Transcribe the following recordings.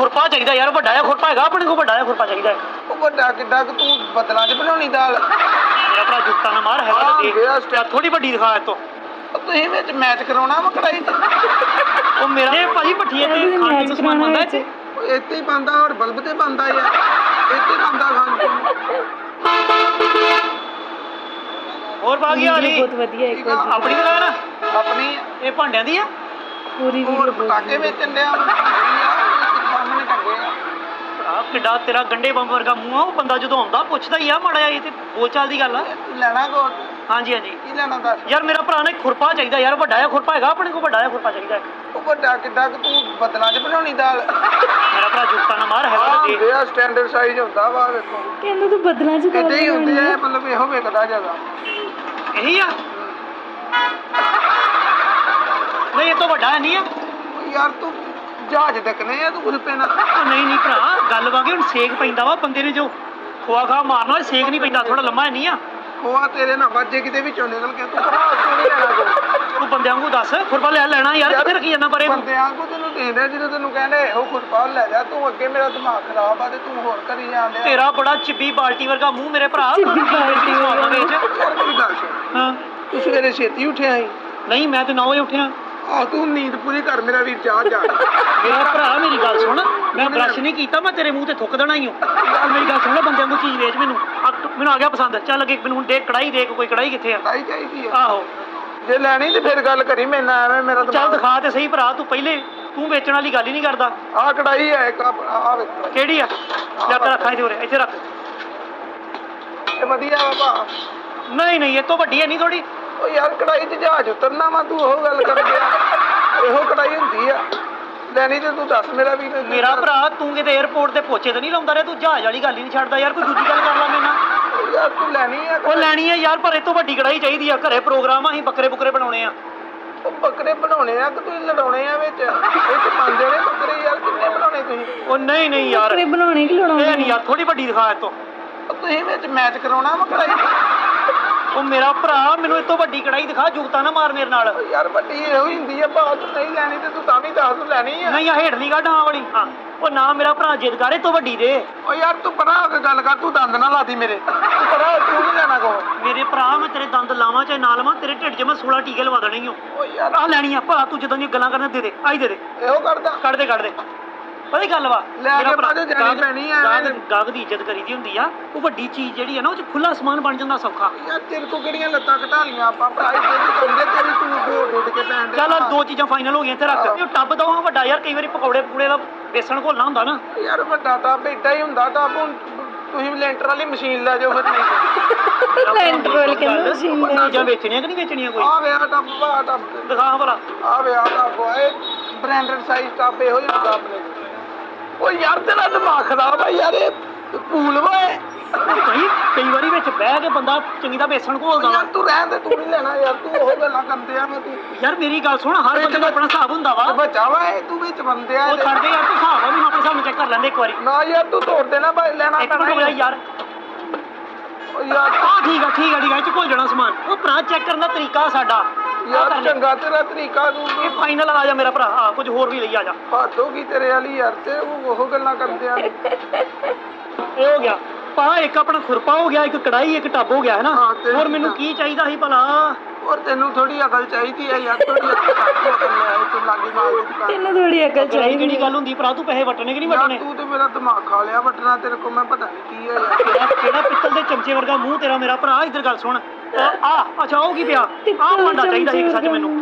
ਖੁਰਪਾ ਚਾਹੀਦਾ ਯਾਰ ਵੱਡਾ ਜਿਹਾ ਖੁਰਪਾ ਹੈਗਾ ਆਪਣੇ ਕੋਲ ਵੱਡਾ ਜਿਹਾ ਖੁਰਪਾ ਚਾਹੀਦਾ ਹੈ। ਉਹ ਵੱਡਾ ਕਿੱਡਾ ਕੁ ਤੂੰ ਬਦਲਾਂ 'ਚ ਬਣਾਉਣੀ ਦਾਲ? ਮੇਰਾ ਭਰਾ ਜੁੱਤਾ ਨਾ ਮਾਰ ਹੈਗਾ ਤਾਂ ਦੇਖ। ਯਾਰ ਥੋੜੀ ਵੱਡੀ ਦਿਖਾ ਇਹ ਤੋਂ ਉਹ ਤੁਸੀਂ ਵਿੱਚ ਮੈਚ ਕਰਾਉਣਾ ਵਾ ਕੜਾਈ ਉਹ ਮੇਰਾ ਇਹ ਭਾਜੀ ਭੱਠੀ ਇੱਥੇ ਇਹਦੇ ਖਾਣ ਨੂੰ ਸਮਾਨ ਵਿੱਚ। ਇੱਥੇ ਉਹ ਇੱਥੇ ਹੀ ਬੰਦਾ ਹੋਰ ਬਲਬ ਤੇ ਬੰਦਾ ਯਾਰ ਇੱਥੇ ਬੰਦਾ ਖਾਣ ਹੋਰ ਬਾਗੀ ਵਾਲੀ ਬਹੁਤ ਵਧੀਆ ਇੱਕ। ਆਪਣੀ ਆ? ਆਪਣੀ ਇਹ ਭਾਂਡਿਆਂ ਦੀ ਆ? ਪੂਰੀ ਹੋਰ ਪਟਾਕੇ ਵੇਚਣ ਡਿਆ ਭਰਾ ਕਿੱਡਾ ਤੇਰਾ ਗੰਡੇ ਬੰਬ ਵਰਗਾ ਮੂੰਹ ਆ ਉਹ ਬੰਦਾ ਜਦੋਂ ਆਉਂਦਾ ਪੁੱਛਦਾ ਹੀ ਆ ਮਾੜਾ ਜਿਹਾ ਇਹ ਤੇ ਬੋਲ ਚਾਲ ਦੀ ਗੱਲ ਆ। ਤੂੰ ਲੈਣਾ ਕੋ? ਹਾਂਜੀ ਹਾਂਜੀ। ਕੀ ਲੈਣਾ ਦੱਸ? ਯਾਰ ਮੇਰਾ ਭਰਾ ਨੇ ਖੁਰਪਾ ਚਾਹੀਦਾ ਯਾਰ ਵੱਡਾ ਜਿਹਾ ਖੁਰਪਾ ਹੈਗਾ ਆਪਣੇ ਕੋਲ ਵੱਡਾ ਜਿਹਾ ਖੁਰਪਾ ਚਾਹੀਦਾ ਹੈ। ਉਹ ਵੱਡਾ ਕਿੱਡਾ ਕੁ ਤੂੰ ਬਦਲਾਂ 'ਚ ਬਣਾਉਣੀ ਦਾਲ? ਮੇਰਾ ਭਰਾ ਜੁੱਤਾ ਨਾ ਮਾਰ ਹੈਗਾ ਤਾਂ ਆ ਸਟੈਂਡਰਡ ਸਾਈਜ਼ ਹੁੰਦਾ ਵਾ ਵੇਖੋ। ਕਹਿੰਦਾ ਤੂੰ ਬਦਲਾਂ ਚ ਇੱਦਾਂ ਹੀ ਹੁੰਦੇ ਆ ਮਤਲਬ ਇਹੋ ਵਿਕਦਾ ਜ਼ਿਆਦਾ। ਇਹੀ ਆ? ਨਹੀਂ ਇਹ ਤੋਂ ਵੱਡਾ ਨਹੀਂ ਆ। ਯਾਰ ਤੂੰ ਜਹਾਜ਼ ਡਕਨੇ ਆ ਤੂੰ ਕੁਝ ਪੈਣਾ ਉਹ ਨਹੀਂ ਨਹੀਂ ਭਰਾ ਗੱਲ ਵਾਂਗੇ ਹੁਣ ਸੇਕ ਪੈਂਦਾ ਵਾ ਬੰਦੇ ਨੇ ਜੋ ਖੋਆ ਖਾ ਮਾਰਨਾ ਹੋਏ, ਸੇਕ ਨਹੀਂ ਪੈਂਦਾ ਥੋੜਾ ਲੰਮਾ ਨਹੀਂ ਆ। ਖੋਆ ਤੇਰੇ ਨਾਲ ਵੱਜੇ ਕਿਤੇ ਵਿੱਚੋਂ ਨਿਕਲ ਕੇ ਤੂੰ ਭਰਾ ਤੂੰ ਨਹੀਂ ਲੈਣਾ ਕੋਈ? ਤੂੰ ਬੰਦਿਆਂ ਨੂੰ ਦੱਸ ਖੁਰਪਾ ਲੈ ਲੈਣਾ ਯਾਰ ਕਿੱਥੇ ਰੱਖੀ ਜਾਂਦਾ ਪਰੇ ਨੂੰ? ਬੰਦਿਆਂ ਕੋ ਤੈਨੂੰ ਦੇਂਦੇ ਜਦੋਂ ਤੈਨੂੰ ਕਹਿੰਦੇ ਇਹੋ ਫੁੱਟਬਾਲ ਲੈ ਜਾ ਤੂੰ ਅੱਗੇ ਮੇਰਾ ਦਿਮਾਗ ਖਰਾਬ ਆ ਤੇ ਤੂੰ ਹੋਰ ਕਰੀ ਜਾਂਦੇ ਤੇਰਾ ਬੜਾ ਚਿੱਬੀ ਬਾਲਟੀ ਵਰਗਾ ਮੂੰਹ ਮੇਰੇ ਭਰਾ। ਚਿੱਬੀ ਬਾਲਟੀ ਵਰਗਾ ਵਿੱਚ ਹਾਂ। ਤੂੰ ਸਵੇਰੇ ਛੇਤੀ ਉੱਠਿਆ ਸੀ? ਨਹੀਂ ਮੈਂ ਤੇ 9 ਵਜੇ ਉੱਠਿਆ। ਆਹ ਤੂੰ ਨੀਂਦ ਪੂਰੀ ਕਰ ਮੇਰਾ ਵੀਰ ਚਾਹ ਜਾ। ਮੇਰਾ ਭਰਾ ਮੇਰੀ ਗੱਲ ਸੁਣ। ਮੈਂ ਬ੍ਰਸ਼ ਨਹੀਂ ਕੀਤਾ ਮੈਂ ਤੇਰੇ ਮੂੰਹ ਤੇ ਥੁੱਕ ਦੇਣਾ ਹੀ ਹਾਂ ਮੇਰੀ ਗੱਲ ਸੁਣ ਲੈ ਬੰਦਿਆਂ ਨੂੰ ਚੀਜ਼ ਵੇਚ ਮੈਨੂੰ। ਆ, ਮੈਨੂੰ ਆ ਗਿਆ ਪਸੰਦ। ਚੱਲ ਅੱਗੇ ਮੈਨੂੰ ਹੁਣ ਦੇ ਕੜਾਈ ਦੇ ਕੋਈ ਕੜਾਈ ਕਿੱਥੇ ਆ? ਕੜਾਈ ਚਾਹੀਦੀ ਆ। ਆਹੋ। ਜੇ ਲੈਣੀ ਤੇ ਫਿਰ ਗੱਲ ਕਰੀ ਮੇਰੇ ਨਾਲ ਐਵੇਂ ਮੇਰਾ ਚੱਲ ਦਿਖਾ ਤੇ ਸਹੀ ਭਰਾ ਤੂੰ ਪਹਿਲੇ ਤੂੰ ਵੇਚਣ ਵਾਲੀ ਗੱਲ ਹੀ ਨਹੀਂ ਕਰਦਾ। ਆਹ ਕੜਾਈ ਹੈ ਇੱਕ ਵੇਖ। ਕਿਹੜੀ ਆ? ਲੈ ਕੇ ਰੱਖਾਂ ਇਹਦੇ ਉਰੇ ਇੱਥੇ ਰੱਖ। ਇਹ ਵਧੀਆ ਭਾ। ਨਹੀਂ ਨਹੀਂ ਇਹ ਤੋਂ ਵੱਡੀ ਹੈ ਨਹੀਂ ਥੋੜੀ ਉਹ ਯਾਰ ਕੜਾਈ 'ਚ ਜਹਾਜ਼ ਉਤਰਨਾ ਵਾ ਤੂੰ ਉਹ ਗੱਲ ਕਰ ਗਿਆ। ਇਹੋ ਕੜਾਈ ਹੁੰਦੀ ਆ। ਲੈਣੀ ਤੇ ਤੂੰ ਦੱਸ ਮੇਰਾ ਵੀ ਮੇਰਾ ਭਰਾ ਤੂੰ ਕਿਤੇ 에어ਪੋਰਟ ਤੇ ਪੋਚੇ ਤੇ ਨਹੀਂ ਲਾਉਂਦਾ ਰਿਹਾ? ਤੂੰ ਜਹਾਜ਼ ਵਾਲੀ ਗੱਲ ਹੀ ਨਹੀਂ ਛੱਡਦਾ ਯਾਰ ਕੋਈ ਦੂਜੀ ਗੱਲ ਕਰ ਲੈ ਮੇਰੇ ਨਾਲ। ਯਾਰ ਤੂੰ ਲੈਣੀ ਆ ਉਹ ਲੈਣੀ ਹੈ ਯਾਰ ਪਰ ਇਹ ਤੋਂ ਵੱਡੀ ਕੜਾਈ ਚਾਹੀਦੀ ਆ। ਘਰੇ ਪ੍ਰੋਗਰਾਮ ਆ ਅਸੀਂ ਬੱਕਰੇ ਬੁੱਕਰੇ ਬਣਾਉਣੇ ਆ। ਉਹ ਬੱਕਰੇ ਬਣਾਉਣੇ ਆ ਕਿ ਤੁਸੀਂ ਲੜਾਉਣੇ ਆ ਵਿੱਚ? ਵਿੱਚ ਪਾਉਂਦੇ ਨੇ ਬੱਕਰੇ ਯਾਰ ਕਿੰਨੇ ਬਣਾਉਣੇ ਤੁਸੀਂ? ਉਹ ਨਹੀਂ ਨਹੀਂ ਯਾਰ। ਬੱਕਰੇ ਬਣਾਉਣੇ ਕਿ ਇਹ ਲੜਾਉਣੇ ਨਹੀਂ ਯਾਰ ਥੋੜੀ ਵੱਡੀ ਦਿਖਾ ਇਹ ਤੋਂ ਉਹ ਤੁਸੀਂ ਵਿੱਚ ਮੈਚ ਕਰਾਉਣਾ ਵਾ ਕੜਾਈ? ਉਹ ਮੇਰਾ ਭਰਾ ਮੈਨੂੰ ਇਹ ਤੋਂ ਵੱਡੀ ਕੜਾਈ ਦਿਖਾ ਜੁਗਤਾ ਨਾ ਮਾਰ ਮੇਰੇ ਨਾਲ। ਯਾਰ ਵੱਡੀ ਇਹੋ ਹੀ ਹੁੰਦੀ ਆ ਬਾਤ ਤੂੰ ਨਹੀਂ ਲੈਣੀ ਤੇ ਤੂੰ ਤਾਂ ਵੀ ਦੱਸ ਤੂੰ ਲੈਣੀ ਆ। ਨਹੀਂ ਆ ਹੇਠਲੀ ਕੱਢ ਹਾਂ ਵਾਲੀ। ਹਾਂ। ਉਹ ਨਾ ਮੇਰਾ ਭਰਾ ਜਿੱਦ ਕਰੇ ਤੋਂ ਵੱਡੀ ਦੇ। ਉਹ ਯਾਰ ਤੂੰ ਪਰਾਂ ਹੋ ਕੇ ਗੱਲ ਕਰ ਤੂੰ ਦੰਦ ਨਾ ਲਾਦੀ ਮੇਰੇ। ਤੂੰ ਪਰਾਂ ਤੂੰ ਨਹੀਂ ਲੈਣਾ ਕੋ ਮੇਰੇ ਭਰਾ ਮੈਂ ਤੇਰੇ ਦੰਦ ਲਾਵਾਂ ਚਾਹੇ ਨਾ ਲਾਵਾਂ ਤੇਰੇ ਢਿੱਡ 'ਚ ਮੈਂ 16 ਟੀਕੇ ਲਵਾ ਦੇਣੇ ਓ। ਯਾਰ। ਆਹ ਲੈਣੀ ਆ ਭਰਾ ਤੂੰ ਜਦੋਂ ਦੀਆਂ ਗੱਲਾਂ ਕਰਨਾ ਦੇ ਦੇ ਆਈ ਦੇ ਦੇ। ਇਹੋ ਕਰਦਾ ਕੱਢ ਦੇ ਕੱਢ ਦੇ। ਪਤਾ ਗੱਲ ਵਾ? ਲੈ ਕੇ ਬਾਅਦ ਜਾਣੀ ਪੈਣੀ ਆ। ਗਾਹਕ ਦੀ ਇੱਜ਼ਤ ਕਰੀਦੀ ਹੁੰਦੀ ਆ। ਉਹ ਵੱਡੀ ਚੀਜ਼ ਜਿਹੜੀ ਆ ਨਾ ਉਹ 'ਚ ਖੁੱਲਾ ਸਮਾਨ ਬਣ ਜਾਂਦਾ ਸੌਖਾ। ਯਾਰ ਤੇਰੇ ਕੋ ਕਿਹੜੀਆਂ ਲੱਤਾਂ ਘਟਾ ਲੀਆਂ ਆਪਾਂ ਭਰਾ ਇੱਥੇ ਦੀ ਕੰਦੇ ਤੇਰੀ ਤੂੰ ਗੋਡ ਉੱਡ ਕੇ ਪੈਣ ਦੇ ਚੱਲ ਦੋ ਚੀਜ਼ਾਂ ਫਾਈਨਲ ਹੋ ਗਈਆਂ ਇੱਥੇ ਰੱਖ। ਇਹ ਟੱਬ ਦੋ ਹਾਂ ਵੱਡਾ ਯਾਰ ਕਈ ਵਾਰੀ ਪਕੌੜੇ ਪਕੂੜੇ ਦਾ ਬੇਸਣ ਘੋਲਣਾ ਹੁੰਦਾ ਨਾ। ਯਾਰ ਵੱਡਾ ਟੱਬ ਏਡਾ ਹੀ ਹੁੰਦਾ ਟੱਬ ਹੁਣ ਤੁਸੀਂ ਲੈਂਟਰ ਵਾਲੀ ਮਸ਼ੀਨ ਲੈ ਜਾਓ ਫਿਰ ਨਹੀਂ ਲੈਂਟਰ ਵਾਲੀ ਕਹਿੰਦਾ ਮਸ਼ੀਨ ਲੈ ਚੀਜ਼ਾਂ ਵੇਚਣੀਆਂ ਕਿ ਨਹੀਂ ਵੇਚਣੀਆਂ ਕੋਈ? ਆ ਵੇ ਆ ਟੱਬ ਆ ਟੱਬ। ਦਿਖਾ ਹਾਂ ਭਲਾ। ਆ ਵੇ ਆ ਟੱਬ ਓਏ ਬ੍ਰਾਂਡਡ ਸਾਈਜ਼ ਟੱਬ ਇਹੋ ਜਿਹਾ ਹੁੰਦਾ ਆਪਣੇ ਓ ਯਾਰ ਤੇਰਾ ਦਿਮਾਗ ਖਰਾਬ ਆ ਯਾਰ ਇਹ ਇਹ। ਉਹ ਭਾਈ ਕਈ ਵਾਰੀ ਵਿੱਚ ਬਹਿ ਕੇ ਬੰਦਾ ਚੰਗੀ ਦਾ ਬੇਸਣ ਘੋਲਦਾ ਵਾ ਯਾਰ ਤੂੰ ਰਹਿਣ ਦੇ ਤੂੰ ਨਹੀਂ ਲੈਣਾ ਯਾਰ ਤੂੰ ਉਹ ਗੱਲਾਂ ਕਰਦੇ ਆ ਮੈਂ ਤੂੰ। ਯਾਰ ਮੇਰੀ ਗੱਲ ਸੁਣ ਹਰ ਬੰਦੇ ਦਾ ਆਪਣਾ ਹਿਸਾਬ ਹੁੰਦਾ ਵਾ। ਤੇ ਬੱਚਾ ਵਾ ਇਹ ਤੂੰ ਵਿੱਚ ਬੰਦੇ ਆ ਉਹ ਇਹਦੇ। ਛੱਡ ਦੇ ਯਾਰ ਤੂੰ ਹਿਸਾਬ ਮੈਨੂੰ ਆਪਣੇ ਹਿਸਾਬ ਨਾਲ ਚੈੱਕ ਕਰ ਲੈਂਦੇ ਇੱਕ ਵਾਰੀ। ਨਾ ਯਾਰ ਤੂੰ ਤੋੜ ਦੇਣਾ ਭਾਈ ਲੈਣਾ ਇੱਕ ਮਿੰਟ ਯਾਰ। ਓ ਯਾਰ ਆ ਠੀਕ ਆ ਠੀਕ ਆ ਠੀਕ ਆ ਇਹ ਚ ਘੁਲ ਜਾਣਾ ਸਮਾਨ। ਉਹ ਭਰਾ ਚੈੱਕ ਕਰਨ ਦਾ ਤਰੀਕਾ ਸਾਡਾ। ਯਾਰ। ਚੰਗਾ ਤੇਰਾ ਤਰੀਕਾ ਤੂੰ। ਇਹ ਫਾਈਨਲ ਆ ਜਾ ਮੇਰਾ ਭਰਾ ਆ ਕੁਝ ਹੋਰ ਵੀ ਲਈ ਆ ਜਾ। ਹੋ ਗਈ ਤੇਰੇ ਵਾਲੀ ਯਾਰ ਤੇ ਉਹ ਉਹ ਗੱਲਾਂ ਕਰਦੇ ਆ। ਇਹ ਹੋ ਗਿਆ। ਪਾ ਇੱਕ ਆਪਣਾ ਖੁਰਪਾ ਹੋ ਗਿਆ ਇੱਕ ਕੜਾਈ ਇੱਕ ਟੱਬ ਹੋ ਗਿਆ ਹੈ ਨਾ? ਹਾਂ, ਤੇ- ਹੋਰ ਮੈਨੂੰ ਕੀ ਚਾਹੀਦਾ ਸੀ ਭਲਾ? ਔਰ ਤੈਨੂੰ ਥੋੜੀ ਅਕਲ ਚਾਹੀਦੀ ਹੈ ਯਾਰ ਥੋੜੀ ਅਕਲ ਲੈ ਤੂੰ ਲਾਗੀ ਮਾਰ ਕੇ ਦੁਕਾਨ ਤੈਨੂੰ ਥੋੜੀ ਅਕਲ ਚਾਹੀਦੀ ਕਿਹੜੀ ਗੱਲ ਹੁੰਦੀ ਭਰਾ ਤੂੰ ਪੈਸੇ ਵਟਣੇ ਕਿ ਨਹੀਂ ਯਾਰ ਵਟਣੇ? ਤੂੰ ਤੇ ਮੇਰਾ ਦਿਮਾਗ ਖਾ ਲਿਆ ਵਟਣਾ ਤੇਰੇ ਕੋ ਮੈਂ ਪਤਾ ਨਹੀਂ ਕੀ ਹੈ ਯਾਰ। ਕਿਹੜਾ ਕਿਹੜਾ ਪਿੱਤਲ ਦੇ ਚਮਚੇ ਵਰਗਾ ਮੂੰਹ ਤੇਰਾ ਮੇਰਾ ਭਰਾ? ਇੱਧਰ ਗੱਲ ਸੁਣ। ਆ ਅੱਛਾ ਉਹ ਕੀ ਪਿਆ? ਆ ਭਾਂਡਾ ਚਾਹੀਦਾ ਸੀ ਸੱਚ ਮੈਨੂੰ।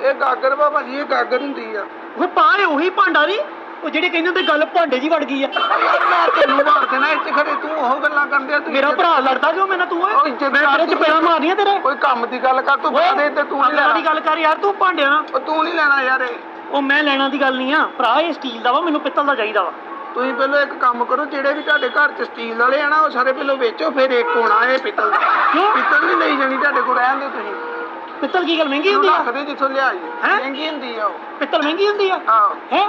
ਇਹ ਗਾਗਰ ਬਾਬਾ ਜੀ ਇਹ ਗਾਗਰ ਹੁੰਦੀ ਆ। ਉਹ ਪਾ ਇਹ ਉਹੀ ਭਾਂਡਾ ਨਹੀਂ ਉਹ ਜਿਹੜੇ ਕਹਿੰਦੇ ਹੁੰਦੇ ਗੱਲ ਭਾਂਡੇ ਜੀ ਵੜ ਗਈ ਆ। ਮੈਂ ਤੈਨੂੰ ਮਾਰ ਦੇਣਾ ਇੱਥੇ ਖੜੇ ਤੂੰ ਉਹ ਗੱਲਾਂ ਕਰਦੇ ਆ ਤੂੰ ਮੇਰਾ ਭਰਾ ਲੜਦਾ ਕਿਉਂ ਮੈਨਾਂ ਤੂੰ ਉਹ ਓਏ ਇੱਜ਼ਤ ਮੈਂ ਤੇਰੇ ਕਰ ਚਪੇੜਾ ਮਾਰਨੀਆਂ ਤੇਰੇ। ਕੋਈ ਕੰਮ ਦੀ ਗੱਲ ਕਰ ਤੂੰ ਬਾਦੇ ਤੇ ਤੂੰ ਨਹੀਂ ਅਗਲਾ ਦੀ ਲੈਣਾ। ਗੱਲ ਕਰ ਯਾਰ ਤੂੰ ਭਾਂਡਿਆਂ ਨਾਲ। ਉਹ ਤੂੰ ਨਹੀਂ ਲੈਣਾ ਯਾਰ ਇਹ। ਉਹ ਮੈਂ ਲੈਣਾ ਦੀ ਗੱਲ ਨਹੀਂ ਆ ਭਰਾ ਇਹ ਸਟੀਲ ਦਾ ਵਾ ਮੈਨੂੰ ਪਿੱਤਲ ਦਾ ਚਾਹੀਦਾ ਵਾ। ਤੁਸੀਂ ਪਹਿਲਾਂ ਇੱਕ ਕੰਮ ਕਰੋ ਜਿਹੜੇ ਵੀ ਤੁਹਾਡੇ ਘਰ ਚ ਸਟੀਲ ਵਾਲੇ ਆ ਨਾ ਉਹ ਸਾਰੇ ਪਹਿਲਾਂ ਵੇਚੋ ਫਿਰ ਇੱਕ ਹੋਣਾ ਇਹ ਪਿੱਤਲ। ਦਾ ਪਿੱਤਲ ਨਹੀਂ ਲਈ ਜਾਣੀ ਤੁਹਾਡੇ ਕੋਲ ਰਹਿਣ ਦਿਓ ਤੁਸੀਂ। ਪਿੱਤਲ ਕੀ ਗੱਲ ਮਹਿੰਗੀ ਹੁੰਦੀ ਆ? ਰੱਖਦੇ ਜਿੱਥੋਂ ਲਿਆਈ। ਹੈਂ? ਮਹਿੰਗੀ ਹੁੰਦੀ ਆ ਉਹ। ਪਿੱਤਲ ਮਹਿੰਗੀ ਹੁੰਦੀ ਆ? ਆਹੋ। ਹੈ?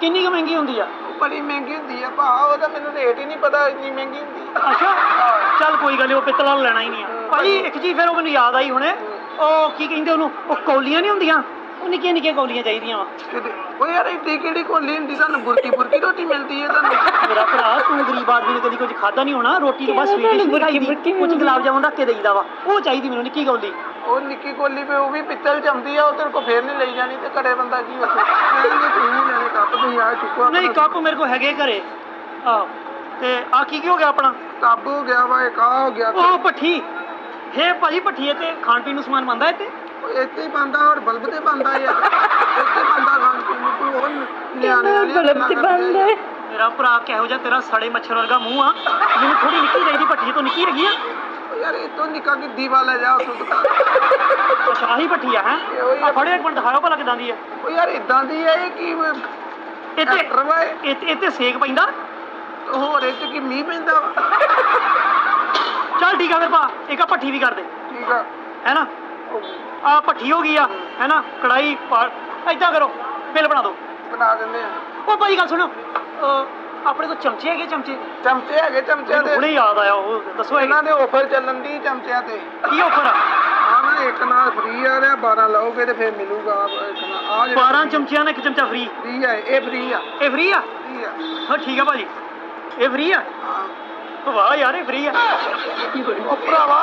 ਕਿੰਨੀ ਕੁ ਮਹਿੰਗੀ ਹੁੰਦੀ ਆ? ਬੜੀ ਮਹਿੰਗੀ ਹੁੰਦੀ ਆ ਭਾ ਉਹਦਾ ਮੈਨੂੰ ਰੇਟ ਹੀ ਨਹੀਂ ਪਤਾ ਇੰਨੀ ਮਹਿੰਗੀ ਹੁੰਦੀ ਆ। ਅੱਛਾ। ਆਹੋ। ਚੱਲ ਕੋਈ ਗੱਲ ਨੀ ਉਹ ਪਿੱਤਲ ਵਾਲਾ ਲੈਣਾ ਹੀ ਨਹੀਂ ਆ। ਭਾਜੀ ਇੱਕ ਚੀਜ਼ ਫਿਰ ਉਹ ਮੈਨੂੰ ਯਾਦ ਆਈ ਹੁਣੇ। ਉਹ ਕੀ ਕਹਿੰਦੇ ਉਹਨੂੰ? ਉਹ ਕੌਲੀਆਂ ਨਹੀਂ ਹੁੰਦੀਆਂ? ਉਹ ਨਿੱਕੀਆਂ ਨਿੱਕੀਆਂ ਕੌਲੀਆਂ ਚਾਹੀਦੀਆਂ ਵਾ। ਕਿਤੇ ਉਹ ਯਾਰ ਇੱਡੀ ਕਿਹੜੀ ਕੋਲੀ ਹੁੰਦੀ? ਤੁਹਾਨੂੰ ਬੁਰਕੀ ਬੁਰਕੀ ਰੋਟੀ ਮਿਲਦੀ ਹੈ ਤੁਹਾਨੂੰ? ਮੇਰਾ ਭਰਾ ਤੂੰ ਗਰੀਬ ਆਦਮੀ ਨੇ ਕਦੀ ਕੁਝ ਖਾਦਾ ਨਹੀਂ ਹੋਣਾ? ਰੋਟੀ ਤਾਂ ਬਸ ਕਿਹੜਾ ਸਵੀਟ ਤੁਹਾਨੂੰ ਖਾਈ ਦੀ। ਬੁਰਕੀ ਕੁਝ ਮਿਲਦੀ? ਗੁਲਾਬ ਜਾਮੁਨ ਰੱਖ ਕੇ ਦੇਈਦਾ ਵਾ। ਉਹ ਚਾਹੀਦੀ ਮੈਨੂੰ ਨਿੱਕੀ ਕੌਲੀ। ਉਹ ਨਿੱਕੀ ਕੋਲੀ ਪੇ ਉਹ ਵੀ ਪਿੱਤਲ ਚ ਆਉਂਦੀ ਆ ਉਹ ਤੇਰੇ ਕੋ ਫੇਰ ਨਹੀਂ ਲਈ ਜਾਣੀ ਤੇ ਘਰੇ ਬੰਦਾ ਕੀ ਵੇਖੇ ਕਹਿੰਦੇ ਤੂੰ ਨਹੀਂ ਲੈਣੇ ਕੱਪ ਤੁਸੀਂ ਆ ਚੁੱਕੋ ਨਹੀਂ ਕੱਪ ਮੇਰੇ ਕੋਲ ਹੈਗੇ ਘਰੇ। ਆ ਤੇ ਆ ਕੀ ਕੀ ਹੋ ਗਿਆ ਆਪਣਾ? ਟੱਬ ਹੋ ਗਿਆ ਵਾ ਇੱਕ ਆਹ ਹੋ ਗਿਆ ਉਹ ਭੱਠੀ। ਹੇ ਭਾਜੀ ਇਹ ਤੇ ਖਾਣ ਪੀਣ ਨੂੰ ਸਮਾਨ ਬੰਦਾ ਇੱਥੇ? ਇੱਥੇ ਹੀ ਬੰਦਾ ਔਰ ਬਲਬ ਤੇ ਬੰਦਾ ਯਾਰ। ਇੱਥੇ ਬੰਦਾ ਖਾਣ ਪੀਣ ਨੂੰ ਤੂੰ ਉਹ ਨਿਆਣੇ ਵਾਲੀ ਬਲਬ ਤੇ ਬੰਦ ਹੈ ਮੇਰਾ ਭਰਾ ਕਿਹੋ ਜਿਹਾ ਤੇਰਾ ਸੜੇ ਮੱਛਰ ਵਰਗਾ ਮੂੰਹ ਆ। ਮੈਨੂੰ ਥੋੜੀ ਨਿੱਕੀ ਚਾਹੀਦੀ ਭੱਠੀ ਤੋਂ ਨਿੱਕੀ ਹੈਗੀ ਆ। ਯਾਰ ਇਹ ਤੋਂ ਨਿੱਕਾ ਕਿ ਦੀਵਾ ਲੈ ਜਾ ਉਸ ਤੋਂ ਅੱਛਾ ਆਹੀ ਭੱਠੀ ਆ ਹੈ? ਆ। ਆ ਫੜਿਓ ਇੱਕ ਮਿੰਟ ਦਿਖਾਓ ਭਲਾ ਕਿਦਾਂ ਦੀ ਆ। ਉਹ ਯਾਰ ਇਦਾਂ ਦੀ ਹੈ ਇਹ ਕੀ ਟਰੈਕਟਰ ਵਾ ਇਹ? ਇੱਥੇ ਇੱਥੇ ਸੇਕ ਪੈਂਦਾ। ਹੋਰ ਇਹ ਚ ਕੀ ਮੀਂਹ ਪੈਂਦਾ ਵਾ। ਚੱਲ ਠੀਕ ਆ ਫਿਰ ਭਾ ਇੱਕ ਆ ਭੱਠੀ ਵੀ ਕਰ ਦੇ। ਠੀਕ ਆ। ਹੈ ਨਾ? ਆ ਭੱਠੀ ਹੋ ਗਈ ਆ ਹੈ ਨਾ? ਕੜਾਈ ਪਾ ਏਦਾਂ ਕਰੋ ਬਿੱਲ ਬਣਾ ਦਿਓ। ਬਣਾ ਦਿੰਦੇ ਆ। ਉਹ ਭਾਈ ਗੱਲ ਸੁਣੋ ਅਹ ਆਪਣੇ ਕੋਲ ਚਮਚੇ ਹੈਗੇ ਚਮਚੇ? ਚਮਚੇ ਹੈਗੇ ਚਮਚਿਆਂ ਮੈਨੂੰ ਦੇ। ਹੁਣੇ ਯਾਦ ਆਇਆ ਉਹ ਦੱਸੋ ਹੈਗੇ। ਇਹਨਾਂ ਦੇ ਆਫਰ ਚੱਲਣ ਦੀ ਚਮਚਿਆਂ ਤੇ। ਕੀ ਆਫਰ ਆ? ਆ ਨਾ ਇੱਕ ਨਾਲ ਫ੍ਰੀ ਆ ਰਿਹਾ 12 ਲਓਗੇ ਤੇ ਫਿਰ ਮਿਲੂਗਾ ਇੱਕ 12 ਚਮਚਿਆਂ ਦਾ ਇੱਕ ਚਮਚਾ ਫ੍ਰੀ ਫ੍ਰੀ ਆ ਇਹ ਫ੍ਰੀ ਆ। ਇਹ ਫ੍ਰੀ ਆ? ਫ੍ਰੀ ਆ। ਹਾਂ ਠੀਕ ਆ ਭਾਜੀ। ਇਹ ਫ੍ਰੀ ਆ? ਹਾਂ। ਵਾਹ ਯਾਰ ਇਹ ਫ੍ਰੀ ਆ। ਉਹ ਭਰਾਵਾ।